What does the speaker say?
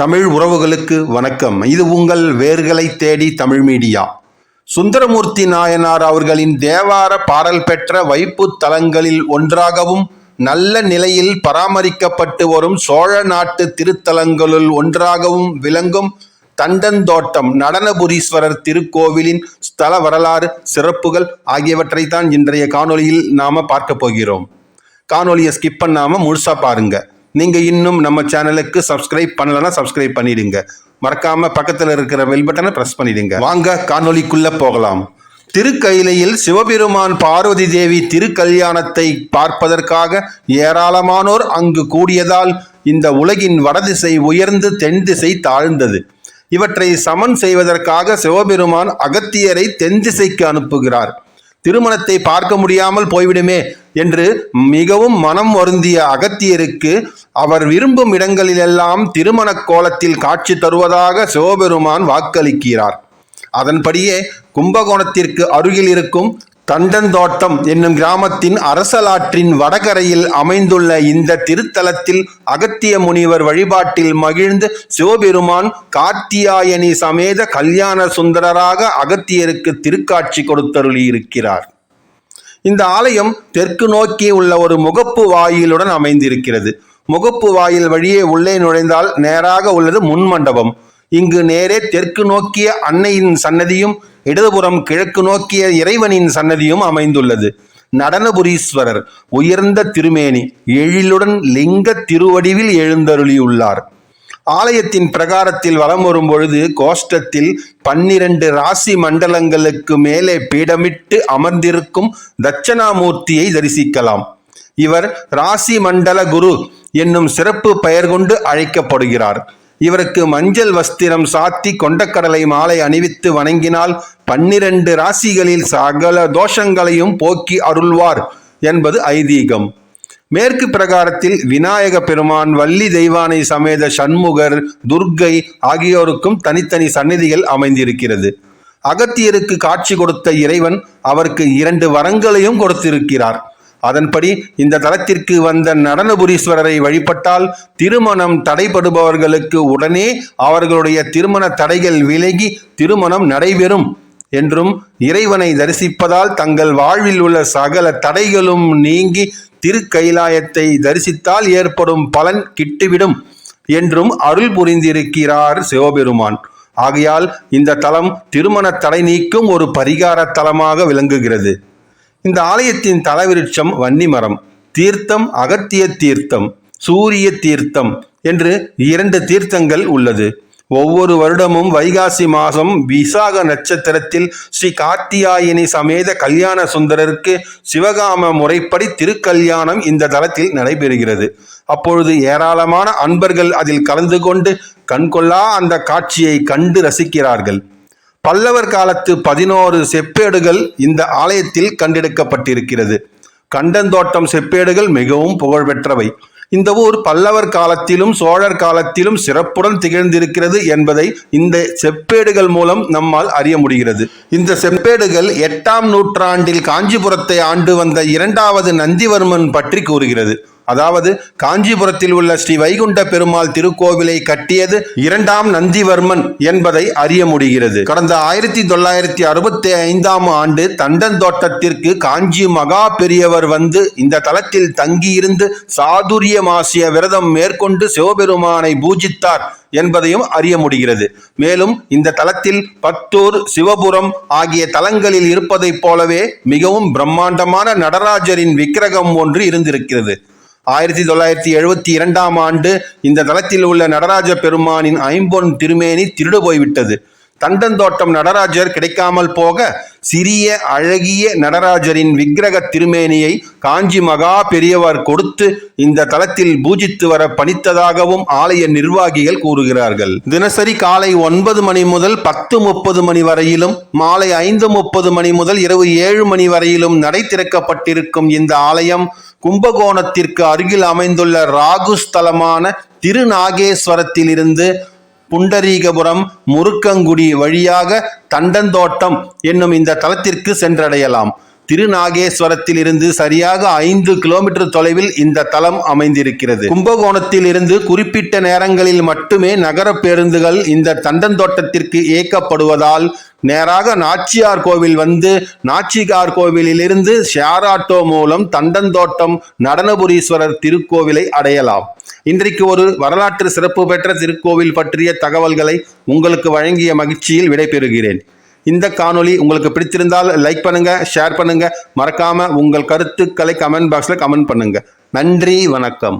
தமிழ் உறவுகளுக்கு வணக்கம். இது உங்கள் வேர்களை தேடி தமிழ் மீடியா. சுந்தரமூர்த்தி நாயனார் அவர்களின் தேவார பாடல் பெற்ற வைப்பு தலங்களில் ஒன்றாகவும் நல்ல நிலையில் பராமரிக்கப்பட்டு வரும் சோழ நாட்டு திருத்தலங்களுள் ஒன்றாகவும் விளங்கும் தண்டந்தோட்டம் நடனபுரீஸ்வரர் திருக்கோவிலின் ஸ்தல வரலாறு சிறப்புகள் ஆகியவற்றைத்தான் இன்றைய காணொளியில் நாம பார்க்க போகிறோம். காணொலியை ஸ்கிப் பண்ணாமல் முழுசா பாருங்கள் நீங்கள் இன்னும் நம்ம சேனலுக்கு சப்ஸ்கிரைப் பண்ணலன்னா சப்ஸ்கிரைப் பண்ணிடுங்க. மறக்காம பக்கத்தில் இருக்கிற வெல் பட்டனை பிரஸ் பண்ணிடுங்க. வாங்க காணொலிக்குள்ளே போகலாம். திருக்கையிலையில் சிவபெருமான் பார்வதி தேவி திருக்கல்யாணத்தை பார்ப்பதற்காக ஏராளமானோர் அங்கு கூடியதால் இந்த உலகின் வடதிசை உயர்ந்து தென் திசை தாழ்ந்தது. இவற்றை சமன் செய்வதற்காக சிவபெருமான் அகத்தியரை தென் திசைக்கு அனுப்புகிறார். திருமணத்தை பார்க்க முடியாமல் போய்விடுமே என்று மிகவும் மனம் வருந்திய அகத்தியருக்கு அவர் விரும்பும் இடங்களிலெல்லாம் திருமண கோலத்தில் காட்சி தருவதாக சிவபெருமான் வாக்களிக்கிறார். அதன்படியே கும்பகோணத்திற்கு அருகில் இருக்கும் தண்டந்தோட்டம் என்னும் கிராமத்தின் அரசலாற்றின் வடகரையில் அமைந்துள்ள இந்த திருத்தலத்தில் அகத்திய முனிவர் வழிபாட்டில் மகிழ்ந்து சிவபெருமான் கார்த்தியாயனி சமேத கல்யாண சுந்தரராக அகத்தியருக்கு திருக்காட்சி கொடுத்தருளியிருக்கிறார். இந்த ஆலயம் தெற்கு நோக்கி உள்ள ஒரு முகப்பு வாயிலுடன் அமைந்திருக்கிறது. முகப்பு வாயில் வழியே உள்ளே நுழைந்தால் நேராக உள்ளது முன்மண்டபம். இங்கு நேரே தெற்கு நோக்கிய அன்னையின் சன்னதியும் இடதுபுறம் கிழக்கு நோக்கிய இறைவனின் சன்னதியும் அமைந்துள்ளது. நடனபுரீஸ்வரர் உயர்ந்த திருமேனி எழிலுடன் லிங்க திருவடிவில் எழுந்தருளியுள்ளார். ஆலயத்தின் பிரகாரத்தில் வலம் வரும் பொழுது கோஷ்டத்தில் பன்னிரண்டு ராசி மண்டலங்களுக்கு மேலே பீடமிட்டு அமர்ந்திருக்கும் தட்சணாமூர்த்தியை தரிசிக்கலாம். இவர் ராசி மண்டல குரு என்னும் சிறப்பு பெயர் கொண்டு அழைக்கப்படுகிறார். இவருக்கு மஞ்சள் வஸ்திரம் சாத்தி கொண்டக்கடலை மாலை அணிவித்து வணங்கினால் பன்னிரண்டு ராசிகளில் சகல தோஷங்களையும் போக்கி அருள்வார் என்பது ஐதீகம். மேற்கு பிரகாரத்தில் விநாயக பெருமான் வள்ளி தெய்வானை சமேத சண்முகர் துர்க்கை ஆகியோருக்கும் தனித்தனி சந்நிதிகள் அமைந்திருக்கிறது. அகத்தியருக்கு காட்சி கொடுத்த இறைவன் அவருக்கு இரண்டு வரங்களையும் கொடுத்திருக்கிறார். அதன்படி இந்த தலத்திற்கு வந்த நடனபுரீஸ்வரரை வழிபட்டால் திருமணம் தடைபடுபவர்களுக்கு உடனே அவர்களுடைய திருமண தடைகள் விலகி திருமணம் நடைபெறும் என்றும் இறைவனை தரிசிப்பதால் தங்கள் வாழ்வில் உள்ள சகல தடைகளும் நீங்கி திருக்கைலாயத்தை தரிசித்தால் ஏற்படும் பலன் கிட்டுவிடும் என்றும் அருள் புரிந்திருக்கிறார் சிவபெருமான். ஆகையால் இந்த தலம் திருமண தடை நீக்கும் ஒரு பரிகார தலமாக விளங்குகிறது. இந்த ஆலயத்தின் தலவிருட்சம் வன்னிமரம் தீர்த்தம் அகத்திய தீர்த்தம் சூரிய தீர்த்தம் என்று இரண்டு தீர்த்தங்கள் உள்ளது. ஒவ்வொரு வருடமும் வைகாசி மாதம் விசாக நட்சத்திரத்தில் ஸ்ரீ கார்த்தியாயினி சமேத கல்யாண சுந்தரருக்கு சிவகாம முறைப்படி திருக்கல்யாணம் இந்த தலத்தில் நடைபெறுகிறது. அப்பொழுது ஏராளமான அன்பர்கள் அதில் கலந்து கொண்டு கண்கொள்ளா அந்த காட்சியை கண்டு ரசிக்கிறார்கள். பல்லவர் காலத்து பதினோரு செப்பேடுகள் இந்த ஆலயத்தில் கண்டெடுக்கப்பட்டிருக்கிறது. கண்டந்தோட்டம் செப்பேடுகள் மிகவும் புகழ்பெற்றவை. இந்த ஊர் பல்லவர் காலத்திலும் சோழர் காலத்திலும் சிறப்புடன் திகழ்ந்திருக்கிறது என்பதை இந்த செப்பேடுகள் மூலம் நம்மால் அறிய முடிகிறது. இந்த செப்பேடுகள் எட்டாம் நூற்றாண்டில் காஞ்சிபுரத்தை ஆண்டு வந்த இரண்டாவது நந்திவர்மன் பற்றி கூறுகிறது. அதாவது காஞ்சிபுரத்தில் உள்ள ஸ்ரீ வைகுண்ட பெருமாள் திருக்கோவிலை கட்டியது இரண்டாம் நந்திவர்மன் என்பதை அறிய முடிகிறது. கடந்த ஆயிரத்தி தொள்ளாயிரத்தி அறுபத்தி ஐந்தாம் ஆண்டு தண்டந்தோட்டத்திற்கு காஞ்சி மகா பெரியவர் வந்து இந்த தலத்தில் தங்கியிருந்து சாதுரியமாசிய விரதம் மேற்கொண்டு சிவபெருமானை பூஜித்தார் என்பதையும் அறிய முடிகிறது. மேலும் இந்த தலத்தில் பத்தூர் சிவபுரம் ஆகிய தலங்களில் இருப்பதைப் போலவே மிகவும் பிரம்மாண்டமான நடராஜரின் விக்கிரகம் ஒன்று இருந்திருக்கிறது. ஆயிரத்தி தொள்ளாயிரத்தி எழுபத்தி இரண்டாம் ஆண்டு இந்த தளத்தில் உள்ள நடராஜ பெருமானின் ஐம்பொன் திருமேனி திருடு போய்விட்டது. தண்டந்தோட்டம் நடராஜர் கிடைக்காமல் போக சிறிய அழகிய நடராஜரின் விக்கிரக திருமேனியை காஞ்சி மகா பெரியவர் கொடுத்து இந்த தளத்தில் பூஜித்து வர பணித்ததாகவும் ஆலய நிர்வாகிகள் கூறுகிறார்கள். தினசரி காலை ஒன்பது மணி முதல் பத்து முப்பது மணி வரையிலும் மாலை ஐந்து முப்பது மணி முதல் இரவு ஏழு மணி வரையிலும் நடை திறக்கப்பட்டிருக்கும் இந்த ஆலயம் கும்பகோணத்திற்கு அருகில் அமைந்துள்ள ராகு ஸ்தலமான திருநாகேஸ்வரத்திலிருந்து புண்டரீகபுரம் முருக்கங்குடி வழியாக தண்டந்தோட்டம் என்னும் இந்த தலத்திற்கு சென்றடையலாம். திருநாகேஸ்வரத்தில் இருந்து சரியாக ஐந்து கிலோமீட்டர் தொலைவில் இந்த தலம் அமைந்திருக்கிறது. கும்பகோணத்தில் இருந்து குறிப்பிட்ட நேரங்களில் மட்டுமே நகர பேருந்துகள் இந்த தண்டந்தோட்டத்திற்கு இயக்கப்படுவதால் நேராக நாச்சியார் கோவில் வந்து நாச்சிகார் கோவிலிலிருந்து ஷேர் ஆட்டோ மூலம் தண்டந்தோட்டம் நடனபுரீஸ்வரர் திருக்கோவிலை அடையலாம். இன்றைக்கு ஒரு வரலாற்று சிறப்பு பெற்ற திருக்கோவில் பற்றிய தகவல்களை உங்களுக்கு வழங்கிய மகிழ்ச்சியில் விடைபெறுகிறேன். இந்த காணொளி உங்களுக்கு பிடித்திருந்தால் லைக் பண்ணுங்க ஷேர் பண்ணுங்க. மறக்காம உங்கள் கருத்துக்களை கமெண்ட் பாக்ஸில் கமெண்ட் பண்ணுங்க. நன்றி வணக்கம்.